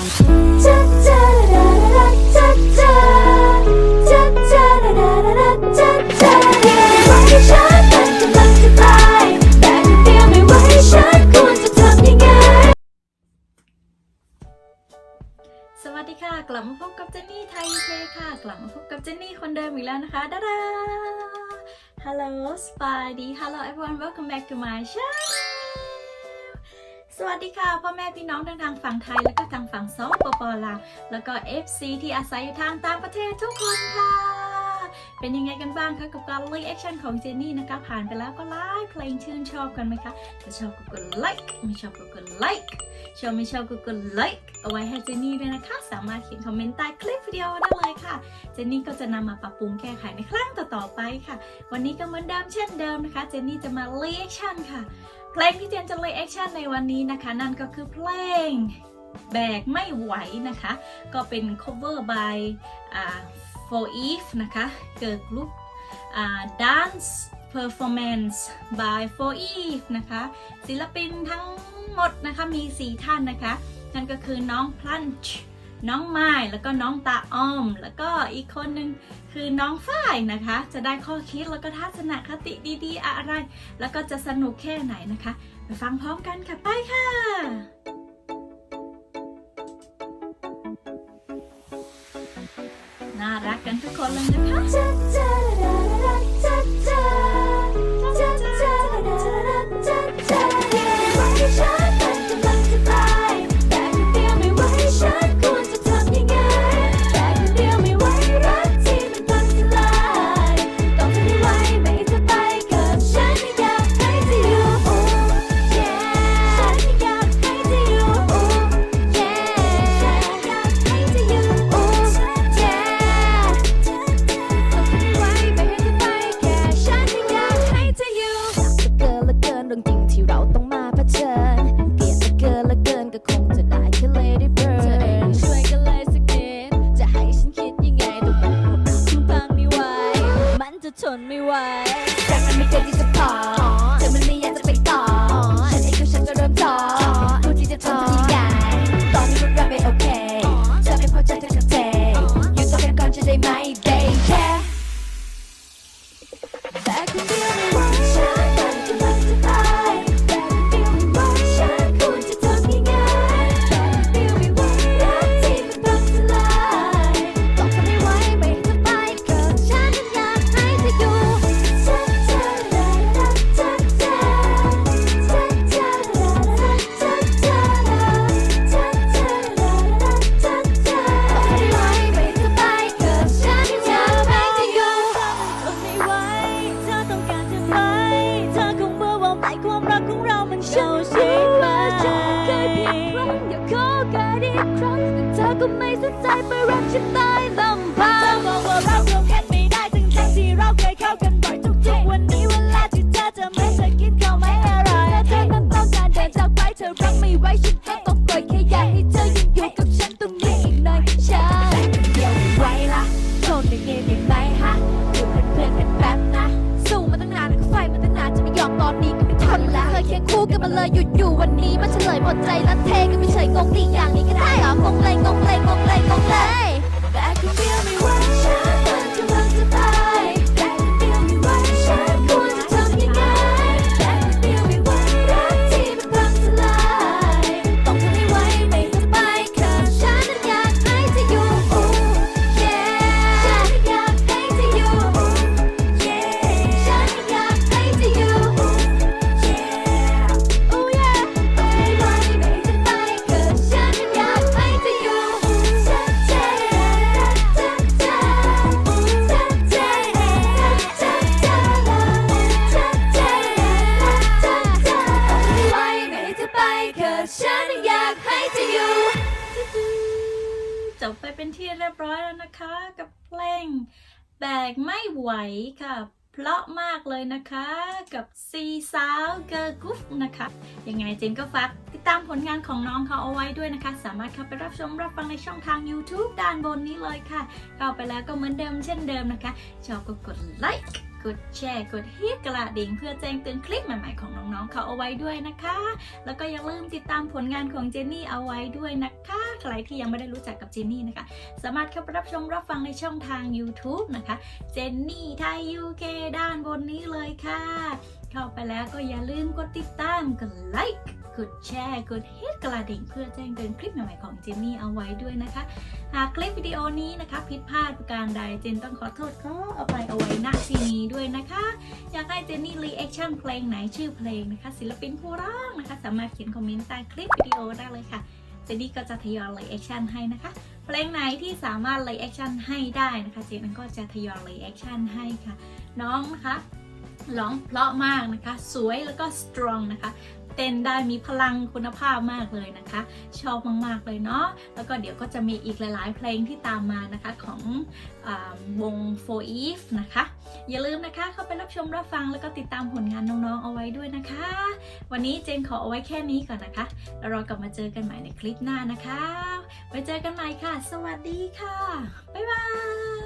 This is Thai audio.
สวัสดีค่ะ กลับมาพบกับเจนนี่ไทยเคค่ะ กลับมาพบกับเจนนี่คนเดิมอีกแล้วนะคะดาดา Hello Spidey Hello everyone welcome back to my channel สวัสดีค่ะพ่อแม่พี่น้องทั้งทางฝั่งไทย แล้วก็ทางฝั่งซปปลาวแล้วก็ FC ที่อาศัยอยู่ทางต่างประเทศทุกคนค่ะ เป็นยังไงกันบ้างคะกับการรีแอคชั่นของเจนนี่นะคะ ผ่านไปแล้วก็ไลค์เพลงชื่นชอบกันไหมคะถ้าชอบก็กดไลค์ไม่ชอบก็กดไลค์ชอบไม่ชอบก็กดไลค์เอาไว้ให้เจนนี่ด้วยนะคะ สามารถเขียนคอมเมนต์ใต้คลิปวิดีโอได้เลยค่ะ เจนนี่ก็จะนำมาปรับปรุงแก้ไขในครั้งต่อๆไปค่ะ วันนี้ก็เหมือนเดิมเช่นเดิมนะคะ เจนนี่จะมาเรีแอคชั่นค่ะ เพลงที่เจนจะเรีแอคชั่นในวันนี้นะคะ นั่นก็คือเพลงแบกไม่ไหวนะคะ ก็เป็น cover by อ่า for eve นะคะเกิร์กรุ๊ป dance performance by for eve นะคะ ศิลปินทั้งหมดนะคะมี 4 ท่านนะคะ นั่นก็คือน้องพลันช์ น้องไม้แล้วก็น้องตาอ้อม แล้วก็อีกคนหนึ่งคือน้องฝ้ายนะคะ จะได้ข้อคิดแล้วก็ทัศนคติดีๆ อะไร แล้วก็จะสนุกแค่ไหนนะคะ ไปฟังพร้อมกันค่ะ ไปค่ะ น่ารักกันทุกคนเลยนะคะ จะ ใจไปรักฉันตายลำพังเธอบอกว่าเรารวมกันไม่ได้ทั้งทั้งๆที่เราเคยเข้ากันบ่อยทุกๆวันนี้เวลาที่เธอจะไม่เคยกินข้าวไม่อร่อยเธอนั้นต้องการเดินจากไปเธอรักไม่ไหวฉันก็ต้อง เคยเคียงคู่กันมาเลยหยุดอยู่วันนี้มาเฉลยหมดใจแล้วเทกันไม่เฉยงงดีอย่างนี้ก็ได้เหรองงเลยงงเลยงงเลยงงเลยแต่คนเฉันอยากให้เธออยู่ จบไปเป็นที่เรียบร้อยแล้วนะคะ กับเพลงแบกไม่ไหวค่ะ เพราะมากเลยนะคะกับซีสาวเกิร์ลกรุ๊ปนะคะ ยังไงเจนก็ฝากติดตามผลงานของน้องเขาเอาไว้ด้วยนะคะ สามารถเข้าไปรับชมรับฟังในช่องทาง YouTube ด้านบนนี้เลยค่ะ เข้าไปแล้วก็เหมือนเดิมเช่นเดิมนะคะ ชอบก็กดไลค์ กดแชร์ กดฮิตกระดิ่งเพื่อแจ้งเตือนคลิปใหม่ๆของน้องๆเขาเอาไว้ด้วยนะคะ แล้วก็อย่าลืมติดตามผลงานของเจนนี่เอาไว้ด้วยนะคะ ใครที่ยังไม่ได้รู้จักกับเจนนี่นะคะ สามารถเข้าไปรับชมรับฟังในช่องทาง YouTube นะคะเจนนี่ไทย UK ด้านบนนี้เลยค่ะ เข้าไปแล้วก็อย่าลืมกดติดตาม กดไลค์ กดแชร์ กดฮิ กระดิ่งเพื่อแจ้งเตือนคลิปใหม่ๆของเจนนี่เอาไว้ด้วยนะคะ หากคลิปวิดีโอนี้นะคะ ผิดพลาดประการใดเจนต้องขอโทษขออภัยเอาไว้ณที่นี้ด้วยนะคะ อยากให้เจนนี่รีแอคชั่นเพลงไหนชื่อเพลงนะคะ ศิลปินผู้ร้องนะคะ สามารถเขียนคอมเมนต์ใต้คลิปวิดีโอได้เลยค่ะเจนนี่ก็จะทยอยรีแอคชั่นให้นะคะเพลงไหนที่สามารถรีแอคชั่นให้ได้นะคะเจนก็จะทยอยรีแอคชั่นให้ค่ะ น้องนะคะร้องเพราะมากนะคะ สวยแล้วก็สตรองนะคะ เต้นได้มีพลังคุณภาพมากเลยนะคะ ชอบมากๆเลยเนาะแล้วก็เดี๋ยวก็จะมีอีกหลาย ๆ เพลงที่ตามมานะคะของอวง For Eve นะคะ อย่าลืมนะคะเข้าไปรับชมรับฟังแล้วก็ติดตามผลงานน้องๆเอาไว้ด้วยนะคะ วันนี้เจนขอเอาไว้แค่นี้ก่อนนะคะแล้วเรากลับมาเจอกันใหม่ในคลิปหน้านะคะไว้เจอกันใหม่ค่ะ สวัสดีค่ะ บ๊ายบาย